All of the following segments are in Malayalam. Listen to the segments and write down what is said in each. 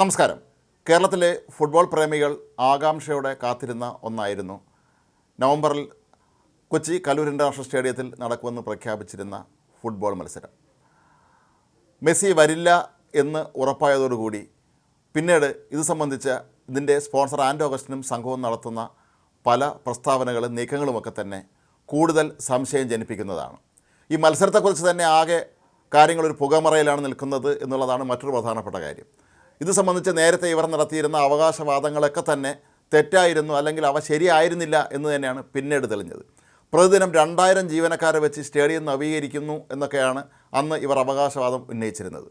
നമസ്കാരം. കേരളത്തിലെ ഫുട്ബോൾ പ്രേമികൾ ആകാംക്ഷയോടെ കാത്തിരുന്ന ഒന്നായിരുന്നു. നവംബറിൽ കൊച്ചി കലൂർ ഇന്റർനാഷണൽ സ്റ്റേഡിയത്തിൽ നടക്കുമെന്ന് പ്രഖ്യാപിച്ചിരുന്ന ഫുട്ബോൾ മത്സരം. മെസ്സി വരില്ല എന്ന് ഉറപ്പായതോടുകൂടി പിന്നീട് ഇത് സംബന്ധിച്ച് ഇതിന്റെ സ്പോൺസർ ആൻഡ് ഓഗസ്റ്റിനും സംഘവും നടത്തുന്ന പല പ്രസ്താവനകളും നീക്കങ്ങളുമൊക്കെ തന്നെ കൂടുതൽ സംശയം ജനിപ്പിക്കുന്നതാണ്. ഈ മത്സരത്തെക്കുറിച്ച് തന്നെ ആകെ കാര്യങ്ങളൊരു പുകമറയിലാണ് നിൽക്കുന്നത് എന്നുള്ളതാണ് മറ്റൊരു പ്രധാനപ്പെട്ട കാര്യം. ഇത് സംബന്ധിച്ച് നേരത്തെ ഇവർ നടത്തിയിരുന്ന അവകാശവാദങ്ങളൊക്കെ തന്നെ തെറ്റായിരുന്നു അല്ലെങ്കിൽ അവ ശരിയായിരുന്നില്ല എന്ന് തന്നെയാണ് പിന്നീട് തെളിഞ്ഞത്. പ്രതിദിനം രണ്ടായിരം ജീവനക്കാരെ വെച്ച് സ്റ്റേഡിയം നവീകരിക്കുന്നു എന്നൊക്കെയാണ് അന്ന് ഇവർ അവകാശവാദം ഉന്നയിച്ചിരുന്നത്.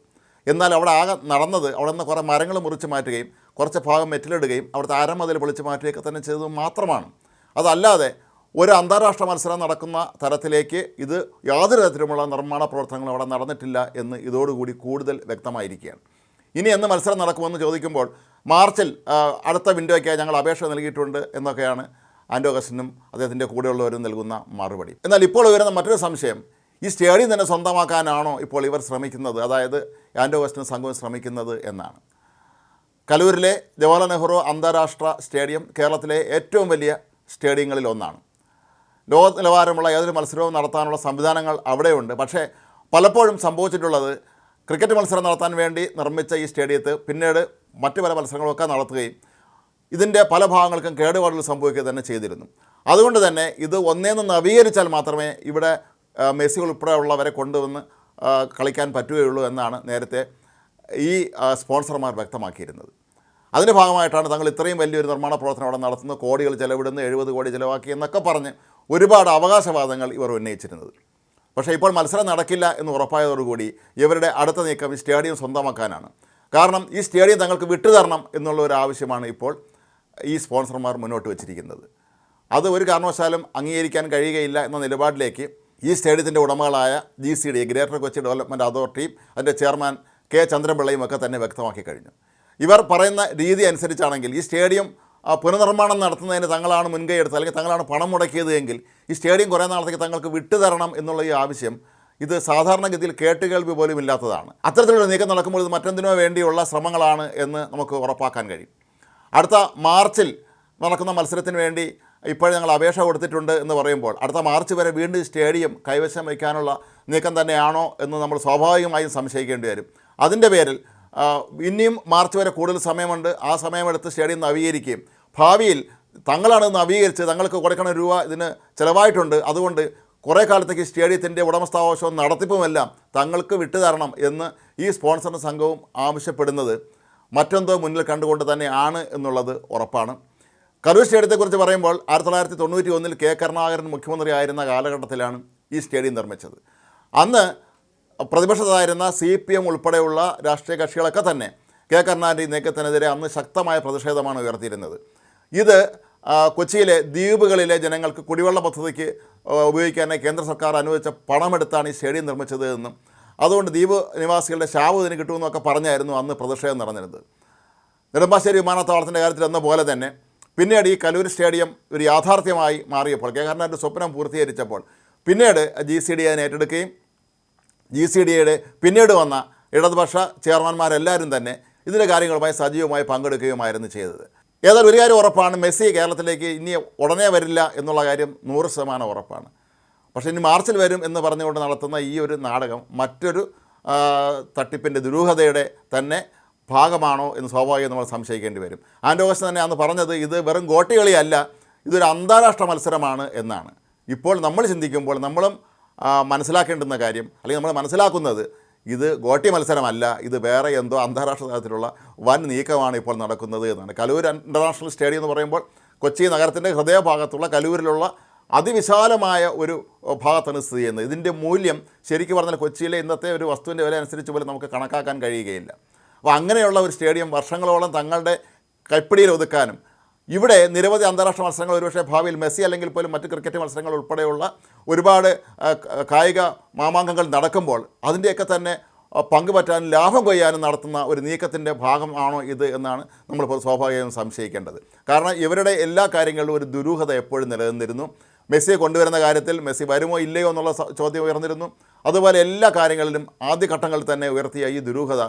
എന്നാൽ അവിടെ ആകെ നടന്നത് അവിടെ നിന്ന് കുറേ മരങ്ങൾ മുറിച്ച് മാറ്റുകയും കുറച്ച് ഭാഗം മെറ്റിലിടുകയും അവിടുത്തെ അരമതിൽ പൊളിച്ച് മാറ്റുകയൊക്കെ തന്നെ ചെയ്തത് മാത്രമാണ്. അതല്ലാതെ ഒരു അന്താരാഷ്ട്ര മത്സരം നടക്കുന്ന തരത്തിലേക്ക് ഇത് യാതൊരു തരത്തിലുമുള്ള നിർമ്മാണ പ്രവർത്തനങ്ങളും അവിടെ നടന്നിട്ടില്ല എന്ന് ഇതോടുകൂടി കൂടുതൽ വ്യക്തമായിരിക്കുകയാണ്. ഇനി എന്ന് മത്സരം നടക്കുമെന്ന് ചോദിക്കുമ്പോൾ മാർച്ചിൽ അടുത്ത വിൻഡോയ്ക്കായി ഞങ്ങൾ അപേക്ഷ നൽകിയിട്ടുണ്ട് എന്നൊക്കെയാണ് ആൻഡോ കസിനും അദ്ദേഹത്തിന്റെ കൂടെയുള്ളവരും നൽകുന്ന മറുപടി. എന്നാൽ ഇപ്പോൾ ഉയരുന്ന മറ്റൊരു സംശയം ഈ സ്റ്റേഡിയം തന്നെ സ്വന്തമാക്കാനാണോ ഇപ്പോൾ ഇവർ ശ്രമിക്കുന്നത്? അതായത് ആൻഡോ കസ്റ്റിനും സംഘവും ശ്രമിക്കുന്നത് എന്നാണ്. കലൂരിലെ ജവഹർലാൽ നെഹ്റു അന്താരാഷ്ട്ര സ്റ്റേഡിയം കേരളത്തിലെ ഏറ്റവും വലിയ സ്റ്റേഡിയങ്ങളിൽ ഒന്നാണ്. ലോക നിലവാരമുള്ള ഏതൊരു മത്സരവും നടത്താനുള്ള സംവിധാനങ്ങൾ അവിടെയുണ്ട്. പക്ഷേ പലപ്പോഴും സംഭവിച്ചിട്ടുള്ളത് ക്രിക്കറ്റ് മത്സരം നടത്താൻ വേണ്ടി നിർമ്മിച്ച ഈ സ്റ്റേഡിയത്ത് പിന്നീട് മറ്റു പല മത്സരങ്ങളൊക്കെ നടത്തുകയും ഇതിന്റെ പല ഭാഗങ്ങൾക്കും കേടുപാടുകൾ സംഭവിക്കുക തന്നെ ചെയ്തിരുന്നു. അതുകൊണ്ട് തന്നെ ഇത് ഒന്നേന്ന് നവീകരിച്ചാൽ മാത്രമേ ഇവിടെ മെസ്സികൾ മെസ്സി ഉൾപ്പെടെയുള്ളവരെ കൊണ്ടുവന്ന് കളിക്കാൻ പറ്റുകയുള്ളൂ എന്നാണ് നേരത്തെ ഈ സ്പോൺസർമാർ വ്യക്തമാക്കിയിരുന്നത്. അതിന്റെ ഭാഗമായിട്ടാണ് തങ്ങൾ ഇത്രയും വലിയൊരു നിർമ്മാണ പ്രവർത്തനം അവിടെ നടത്തുന്നത്. കോടികൾ ചിലവിടുന്നു എഴുപത് കോടി ചിലവാക്കി എന്നൊക്കെ പറഞ്ഞ് ഒരുപാട് അവകാശവാദങ്ങൾ ഇവർ ഉന്നയിച്ചിരുന്നത്. പക്ഷേ ഇപ്പോൾ മത്സരം നടക്കില്ല എന്ന് ഉറപ്പായതോടുകൂടി ഇവരുടെ അടുത്ത നീക്കം ഈ സ്റ്റേഡിയം സ്വന്തമാക്കാനാണ്. കാരണം ഈ സ്റ്റേഡിയം തങ്ങൾക്ക് വിട്ടുതരണം എന്നുള്ള ഒരു ആവശ്യമാണ് ഇപ്പോൾ ഈ സ്പോൺസർമാർ മുന്നോട്ട് വച്ചിരിക്കുന്നത്. അത് ഒരു കാരണവശാലും അംഗീകരിക്കാൻ കഴിയുകയില്ല എന്ന നിലപാടിലേക്ക് ഈ സ്റ്റേഡിയത്തിന്റെ ഉടമകളായ G C D greater Kochi development അതോറിറ്റിയും അതിന്റെ ചെയർമാൻ കെ ചന്ദ്രപിള്ളയും ഒക്കെ തന്നെ വ്യക്തമാക്കി കഴിഞ്ഞു. ഇവർ പറയുന്ന രീതി അനുസരിച്ചാണെങ്കിൽ ഈ സ്റ്റേഡിയം പുനർനിർമ്മാണം നടത്തുന്നതിന് തങ്ങളാണ് മുൻകൈ എടുത്തത് അല്ലെങ്കിൽ തങ്ങളാണ് പണം മുടക്കിയത് എങ്കിൽ ഈ സ്റ്റേഡിയം കുറേ നാളത്തേക്ക് തങ്ങൾക്ക് വിട്ടുതരണം എന്നുള്ള ഈ ആവശ്യം ഇത് സാധാരണഗതിയിൽ കേട്ടുകേൾവി പോലും ഇല്ലാത്തതാണ്. അത്തരത്തിലുള്ള നീക്കം നടക്കുമ്പോൾ ഇത് മറ്റെന്തിനോ വേണ്ടിയുള്ള ശ്രമങ്ങളാണ് എന്ന് നമുക്ക് ഉറപ്പാക്കാൻ കഴിയും. അടുത്ത മാർച്ചിൽ നടക്കുന്ന മത്സരത്തിന് വേണ്ടി ഇപ്പോൾ ഞങ്ങൾ അപേക്ഷ കൊടുത്തിട്ടുണ്ട് എന്ന് പറയുമ്പോൾ അടുത്ത മാർച്ച് വരെ വീണ്ടും സ്റ്റേഡിയം കൈവശം വയ്ക്കാനുള്ള നീക്കം തന്നെയാണോ എന്ന് നമ്മൾ സ്വാഭാവികമായും സംശയിക്കേണ്ടി വരും. അതിന്റെ പേരിൽ ഇനിയും മാർച്ച് വരെ കൂടുതൽ സമയമുണ്ട്. ആ സമയമെടുത്ത് സ്റ്റേഡിയം നവീകരിക്കുകയും ഭാവിയിൽ തങ്ങളാണ് നവീകരിച്ച് തങ്ങൾക്ക് കൊടുക്കുന്ന രൂപ ഇതിന് ചിലവായിട്ടുണ്ട്. അതുകൊണ്ട് കുറേ കാലത്തേക്ക് സ്റ്റേഡിയത്തിന്റെ ഉടമസ്ഥാവകാശവും നടത്തിപ്പുമെല്ലാം തങ്ങൾക്ക് വിട്ടുതരണം എന്ന് ഈ സ്പോൺസറിന്റെ സംഘവും ആവശ്യപ്പെടുന്നത് മറ്റെന്തോ മുന്നിൽ കണ്ടുകൊണ്ട് തന്നെയാണ് എന്നുള്ളത് ഉറപ്പാണ്. കരൂർ സ്റ്റേഡിയത്തെക്കുറിച്ച് പറയുമ്പോൾ ആയിരത്തി തൊള്ളായിരത്തി തൊണ്ണൂറ്റി ഒന്നിൽ കെ. കരുണാകരൻ മുഖ്യമന്ത്രിയായിരുന്ന കാലഘട്ടത്തിലാണ് ഈ സ്റ്റേഡിയം നിർമ്മിച്ചത്. അന്ന് പ്രതിപക്ഷത്തായിരുന്ന സി പി എം ഉൾപ്പെടെയുള്ള രാഷ്ട്രീയ കക്ഷികളൊക്കെ തന്നെ കെ. കരുണാകരന്റെ നീക്കത്തിനെതിരെ അന്ന് ശക്തമായ പ്രതിഷേധമാണ് ഉയർത്തിയിരുന്നത്. ഇത് കൊച്ചിയിലെ ദ്വീപുകളിലെ ജനങ്ങൾക്ക് കുടിവെള്ള പദ്ധതിക്ക് ഉപയോഗിക്കാനായി കേന്ദ്ര സർക്കാർ അനുവദിച്ച പണമെടുത്താണ് ഈ സ്റ്റേഡിയം നിർമ്മിച്ചത് എന്നും. അതുകൊണ്ട് ദ്വീപ് നിവാസികളുടെ ശാപം ഇതിന് കിട്ടുമെന്നൊക്കെ പറഞ്ഞായിരുന്നു അന്ന് പ്രതിഷേധം നടന്നിരുന്നത്. നെടുമ്പാശ്ശേരി വിമാനത്താവളത്തിന്റെ കാര്യത്തിൽ എന്ന പോലെ തന്നെ പിന്നീട് ഈ കലൂർ സ്റ്റേഡിയം ഒരു യാഥാർത്ഥ്യമായി മാറിയപ്പോൾ കെ കരുണാകരന്റെ സ്വപ്നം പൂർത്തീകരിച്ചപ്പോൾ പിന്നീട് ജി സി ഡി അതിനെ ഏറ്റെടുക്കുകയും ജി സി ഡിയുടെ പിന്നീട് വന്ന ഇടതുപക്ഷ ചെയർമാന്മാരെല്ലാവരും തന്നെ ഇതിന്റെ കാര്യങ്ങളുമായി സജീവമായി പങ്കെടുക്കുകയുമായിരുന്നു ചെയ്തത്. ഏതായാലും ഒരു കാര്യം ഉറപ്പാണ് മെസ്സി കേരളത്തിലേക്ക് ഇനി ഉടനെ വരില്ല എന്നുള്ള കാര്യം നൂറ് ശതമാനം ഉറപ്പാണ്. പക്ഷേ ഇനി മാർച്ചിൽ വരും എന്ന് പറഞ്ഞുകൊണ്ട് നടത്തുന്ന ഈ ഒരു നാടകം മറ്റൊരു തട്ടിപ്പിന്റെ ദുരൂഹതയുടെ തന്നെ ഭാഗമാണോ എന്ന് സ്വാഭാവികം നമ്മൾ സംശയിക്കേണ്ടി വരും. ആൻഡോഗസ് തന്നെ അന്ന് പറഞ്ഞത് ഇത് വെറും ഗോട്ടികളിയല്ല ഇതൊരു അന്താരാഷ്ട്ര മത്സരമാണ് എന്നാണ്. ഇപ്പോൾ നമ്മൾ ചിന്തിക്കുമ്പോൾ നമ്മളും മനസ്സിലാക്കേണ്ടുന്ന കാര്യം അല്ലെങ്കിൽ നമ്മൾ മനസ്സിലാക്കുന്നത് ഇത് ഗോട്ടി മത്സരമല്ല ഇത് വേറെ എന്തോ അന്താരാഷ്ട്ര തലത്തിലുള്ള വൻ നീക്കമാണ് ഇപ്പോൾ നടക്കുന്നത് എന്നാണ്. കലൂർ ഇന്റർനാഷണൽ സ്റ്റേഡിയം എന്ന് പറയുമ്പോൾ കൊച്ചി നഗരത്തിന്റെ ഹൃദയഭാഗത്തുള്ള കലൂരിലുള്ള അതിവിശാലമായ ഒരു ഭാഗത്താണ് സ്ഥിതി ചെയ്യുന്നത്. ഇതിന്റെ മൂല്യം ശരിക്കും പറഞ്ഞാൽ കൊച്ചിയിലെ ഇന്നത്തെ ഒരു വസ്തുവിന്റെ വില അനുസരിച്ച് പോലും നമുക്ക് കണക്കാക്കാൻ കഴിയുകയില്ല. അപ്പോൾ അങ്ങനെയുള്ള ഒരു സ്റ്റേഡിയം വർഷങ്ങളോളം തങ്ങളുടെ കൈപ്പിടിയിൽ ഒതുക്കാനും ഇവിടെ നിരവധി അന്താരാഷ്ട്ര മത്സരങ്ങൾ ഒരുപക്ഷെ ഭാവിയിൽ മെസ്സി അല്ലെങ്കിൽ പോലും മറ്റ് ക്രിക്കറ്റ് മത്സരങ്ങൾ ഉൾപ്പെടെയുള്ള ഒരുപാട് കായിക മാമാങ്കങ്ങൾ നടക്കുമ്പോൾ അതിന്റെയൊക്കെ തന്നെ പങ്ക് പങ്കുപറ്റാനും ലാഭം കൊയ്യാനും നടത്തുന്ന ഒരു നീക്കത്തിന്റെ ഭാഗമാണോ ഇത് എന്നാണ് നമ്മളിപ്പോൾ സ്വാഭാവികമായും സംശയിക്കേണ്ടത്. കാരണം ഇവരുടെ എല്ലാ കാര്യങ്ങളിലും ഒരു ദുരൂഹത എപ്പോഴും നിലനിന്നിരുന്നു. മെസ്സിയെ കൊണ്ടുവരുന്ന കാര്യത്തിൽ മെസ്സി വരുമോ ഇല്ലയോ എന്നുള്ള ചോദ്യം ഉയർന്നിരുന്നു. അതുപോലെ എല്ലാ കാര്യങ്ങളിലും ആദ്യഘട്ടങ്ങളിൽ തന്നെ ഉയർത്തിയ ഈ ദുരൂഹത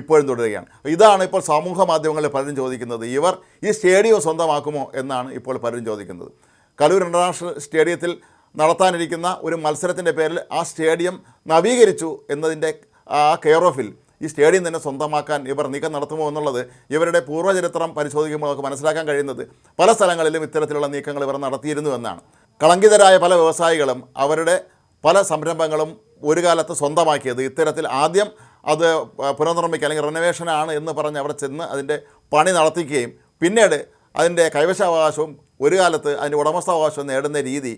ഇപ്പോഴും തുടരുകയാണ്. ഇതാണ് ഇപ്പോൾ സമൂഹ മാധ്യമങ്ങളിൽ പലരും ചോദിക്കുന്നത് ഇവർ ഈ സ്റ്റേഡിയം സ്വന്തമാക്കുമോ എന്നാണ് ഇപ്പോൾ പലരും ചോദിക്കുന്നത്. കലൂർ ഇന്റർനാഷണൽ സ്റ്റേഡിയത്തിൽ നടത്താനിരിക്കുന്ന ഒരു മത്സരത്തിന്റെ പേരിൽ ആ സ്റ്റേഡിയം നവീകരിച്ചു എന്നതിന്റെ ആ കെയർ ഓഫിൽ ഈ സ്റ്റേഡിയം തന്നെ സ്വന്തമാക്കാൻ ഇവർ നീക്കം നടത്തുമോ എന്നുള്ളത് ഇവരുടെ പൂർവചരിത്രം പരിശോധിക്കുമ്പോൾ നമുക്ക് മനസ്സിലാക്കാൻ കഴിയുന്നത് പല സ്ഥലങ്ങളിലും ഇത്തരത്തിലുള്ള നീക്കങ്ങൾ ഇവർ നടത്തിയിരുന്നു എന്നാണ്. കളങ്കിതരായ പല വ്യവസായികളും അവരുടെ പല സംരംഭങ്ങളും ഒരു കാലത്ത് സ്വന്തമാക്കിയത്. ഇത്തരത്തിൽ ആദ്യം അത് പുനർനിർമ്മിക്കുക അല്ലെങ്കിൽ റെനോവേഷനാണ് എന്ന് പറഞ്ഞ് അവിടെ ചെന്ന് അതിന്റെ പണി നടത്തിക്കുകയും പിന്നീട് അതിന്റെ കൈവശാവകാശവും ഒരു കാലത്ത് അതിന്റെ ഉടമസ്ഥാവകാശവും നേടുന്ന രീതി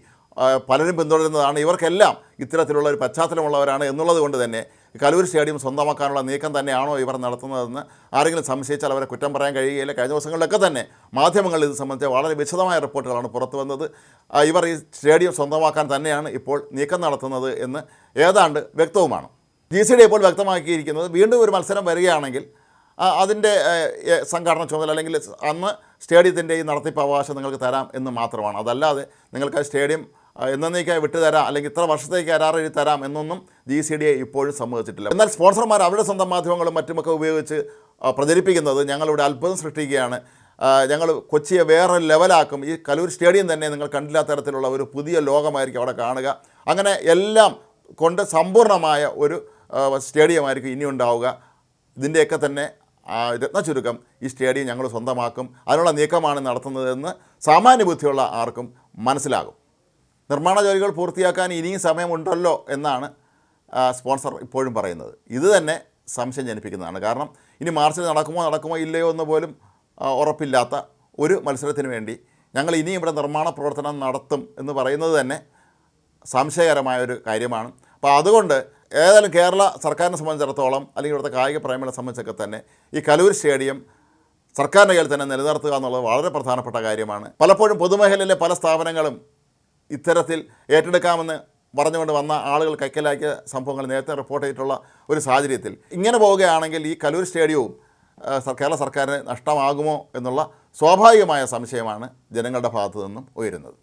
പലരും പിന്തുടരുന്നതാണ്. ഇവർക്കെല്ലാം ഇത്തരത്തിലുള്ള ഒരു പശ്ചാത്തലമുള്ളവരാണ് എന്നുള്ളത് കൊണ്ട് തന്നെ കലൂർ സ്റ്റേഡിയം സ്വന്തമാക്കാനുള്ള നീക്കം തന്നെയാണോ ഇവർ നടത്തുന്നതെന്ന് ആരെങ്കിലും സംശയിച്ചാൽ അവരെ കുറ്റം പറയാൻ കഴിയുകയില്ല. കഴിഞ്ഞ ദിവസങ്ങളിലൊക്കെ തന്നെ മാധ്യമങ്ങൾ ഇത് സംബന്ധിച്ച് വളരെ വിശദമായ റിപ്പോർട്ടുകളാണ് പുറത്തു വന്നത്. ഇവർ ഈ സ്റ്റേഡിയം സ്വന്തമാക്കാൻ തന്നെയാണ് ഇപ്പോൾ നീക്കം നടത്തുന്നത് എന്ന് ഏതാണ്ട് വ്യക്തവുമാണ്. ജി സി ഡി ഇപ്പോൾ വ്യക്തമാക്കിയിരിക്കുന്നത് വീണ്ടും ഒരു മത്സരം വരികയാണെങ്കിൽ അതിന്റെ സംഘാടന ചുമതല അല്ലെങ്കിൽ അന്ന് സ്റ്റേഡിയത്തിന്റെ ഈ നടത്തിപ്പ് അവകാശം നിങ്ങൾക്ക് തരാം എന്ന് മാത്രമാണ്. അതല്ലാതെ നിങ്ങൾക്ക് സ്റ്റേഡിയം എന്നേക്കായി വിട്ടുതരാം അല്ലെങ്കിൽ ഇത്ര വർഷത്തേക്ക് കരാർ എഴുതി തരാം എന്നൊന്നും ജി സി ഡി ഇപ്പോഴും സമ്മതിച്ചിട്ടില്ല. എന്നാൽ സ്പോൺസർമാർ അവരുടെ സ്വന്തം മാധ്യമങ്ങളും മറ്റുമൊക്കെ ഉപയോഗിച്ച് പ്രചരിപ്പിക്കുന്നത് ഞങ്ങളിവിടെ അത്ഭുതം സൃഷ്ടിക്കുകയാണ്. ഞങ്ങൾ കൊച്ചിയെ വേറെ ലെവലാക്കും. ഈ കലൂർ സ്റ്റേഡിയം തന്നെ നിങ്ങൾ കണ്ടില്ലാത്ത തരത്തിലുള്ള ഒരു പുതിയ ലോകമായിരിക്കും അവിടെ കാണുക. അങ്ങനെ എല്ലാം കൊണ്ട് സമ്പൂർണമായ ഒരു സ്റ്റേഡിയം സ്റ്റേഡിയമായിരിക്കും ഇനി ഉണ്ടാവുക. ഇതിന്റെയൊക്കെ തന്നെ രത്ന ചുരുക്കം ഈ സ്റ്റേഡിയം ഞങ്ങൾ സ്വന്തമാക്കും. അതിനുള്ള നീക്കമാണ് നടത്തുന്നതെന്ന് സാമാന്യ ബുദ്ധിയുള്ള ആർക്കും മനസ്സിലാകും. നിർമ്മാണ ജോലികൾ പൂർത്തിയാക്കാൻ ഇനിയും സമയമുണ്ടല്ലോ എന്നാണ് സ്പോൺസർ ഇപ്പോഴും പറയുന്നത്. ഇത് തന്നെ സംശയം ജനിപ്പിക്കുന്നതാണ്. കാരണം ഇനി മാർച്ചിൽ നടക്കുമോ നടക്കുമോ ഇല്ലയോ എന്ന് പോലും ഉറപ്പില്ലാത്ത ഒരു മത്സരത്തിന് വേണ്ടി ഞങ്ങൾ ഇനിയും ഇവിടെ നിർമ്മാണ പ്രവർത്തനം നടത്തും എന്ന് പറയുന്നത് തന്നെ സംശയകരമായ ഒരു കാര്യമാണ്. അപ്പോൾ അതുകൊണ്ട് ഏതായാലും കേരള സർക്കാരിനെ സംബന്ധിച്ചിടത്തോളം അല്ലെങ്കിൽ ഇവിടുത്തെ കായിക പ്രേമികളെ സംബന്ധിച്ചൊക്കെ തന്നെ ഈ കലൂർ സ്റ്റേഡിയം സർക്കാരിന്റെ കയ്യിൽ തന്നെ നിലനിർത്തുക എന്നുള്ളത് വളരെ പ്രധാനപ്പെട്ട കാര്യമാണ്. പലപ്പോഴും പൊതുമേഖലയിലെ പല സ്ഥാപനങ്ങളും ഇത്തരത്തിൽ ഏറ്റെടുക്കാമെന്ന് പറഞ്ഞുകൊണ്ട് വന്ന ആളുകൾ കൈക്കലാക്കിയ സംഭവങ്ങൾ നേരത്തെ റിപ്പോർട്ട് ചെയ്തിട്ടുള്ള ഒരു സാഹചര്യത്തിൽ. ഇങ്ങനെ പോവുകയാണെങ്കിൽ ഈ കലൂർ സ്റ്റേഡിയവും കേരള സർക്കാരിന് നഷ്ടമാകുമോ എന്നുള്ള സ്വാഭാവികമായ സംശയമാണ് ജനങ്ങളുടെ ഭാഗത്തു നിന്നും ഉയരുന്നത്.